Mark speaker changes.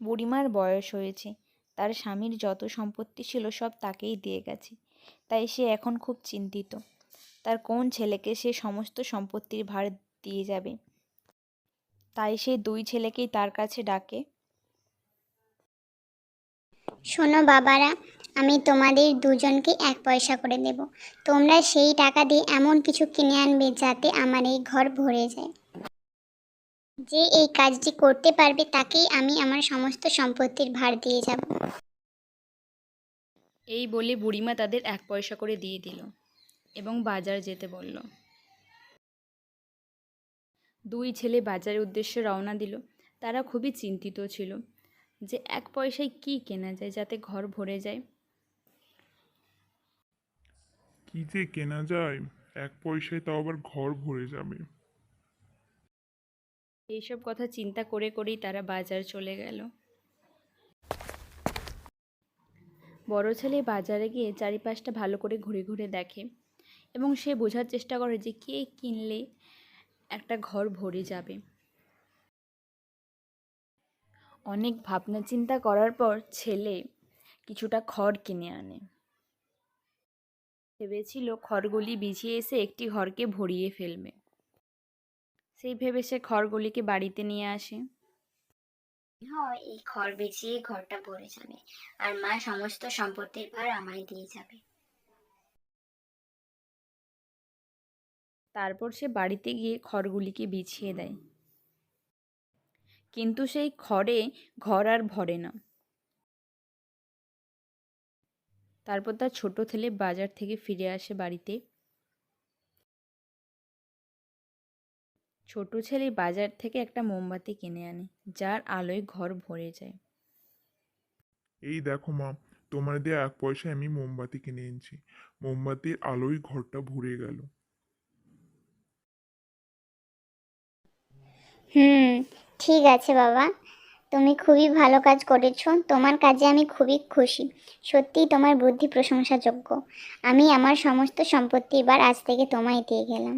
Speaker 1: বুড়িমার বয়স হয়েছে। তার স্বামীর যত সম্পত্তি ছিল সব তাকেই দিয়ে গেছে। তাই সে এখন খুব চিন্তিত। তার কোন ছেলেকে সে সমস্ত সম্পত্তির ভার দিয়ে যাবে? তাই সে দুই ছেলেকেই তার কাছে ডাকে।
Speaker 2: শোনো বাবারা, আমি তোমাদের দুজনকে এক পয়সা করে দেব। তোমরা সেই টাকা দিয়ে এমন কিছু কিনে আনবে যাতে আমার এই ঘর ভরে যায়। যে এই কাজটি করতে পারবে তাকেই আমি আমার সমস্ত সম্পত্তির ভার দিয়ে যাব।
Speaker 1: এই বলে বুড়িমা তাদের এক পয়সা করে দিয়ে দিল এবং বাজার যেতে বলল। দুই ছেলে বাজারের উদ্দেশ্যে রওনা দিল। তারা খুবই চিন্তিত ছিল যে এক পয়সায় কি কেনা যায় যাতে ঘর ভরে যায়।
Speaker 3: কি যে কেনা যায় এক পয়সায় তাও আবার ঘর ভরে যাবে।
Speaker 1: এইসব কথা চিন্তা করে করেই তারা বাজার চলে গেল। বড় ছেলে বাজারে গিয়ে চারিপাশটা ভালো করে ঘুরে ঘুরে দেখে এবং সে বোঝার চেষ্টা করে যে কে কিনলে একটা ঘর ভরে যাবে। অনেক ভাবনা চিন্তা করার পর ছেলে কিছুটা খড় কিনে আনে। ভেবেছিল খড়গুলি বিছিয়ে এসে একটি ঘরকে ভরিয়ে ফেলবে। সেই ভেবে সে খড়গুলিকে বাড়িতে নিয়ে আসে।
Speaker 4: হয় এই খড় বেচিয়ে ঘরটা ভরে যাবে আর মা সমস্ত সম্পত্তির ভার আমায় দিয়ে যাবে।
Speaker 1: তারপর সে বাড়িতে গিয়ে খড়গুলিকে বিছিয়ে দেয়। কিন্তু সেই খড়ে ঘর আর ভরে না। তারপর তার ছোট ছেলে বাজার থেকে ফিরে আসে বাড়িতে। ছোট ছেলে বাজার থেকে একটা মোমবাতি কিনে আনে যার আলোয় ঘর ভরে যায়।
Speaker 3: এই দেখো মা তোমার দিয়ে এক পয়সায় আমি মোমবাতি কিনে এনেছি। মোমবাতির আলোয় ঘরটা ভরে গেল।
Speaker 2: হুম ঠিক আছে বাবা। তুমি খুবই ভালো কাজ করেছ। তোমার কাজে আমি খুবই খুশি। সত্যিই তোমার বুদ্ধি প্রশংসাযোগ্য। আমি আমার সমস্ত সম্পত্তি এবার আজ থেকে তোমায় দিয়ে গেলাম।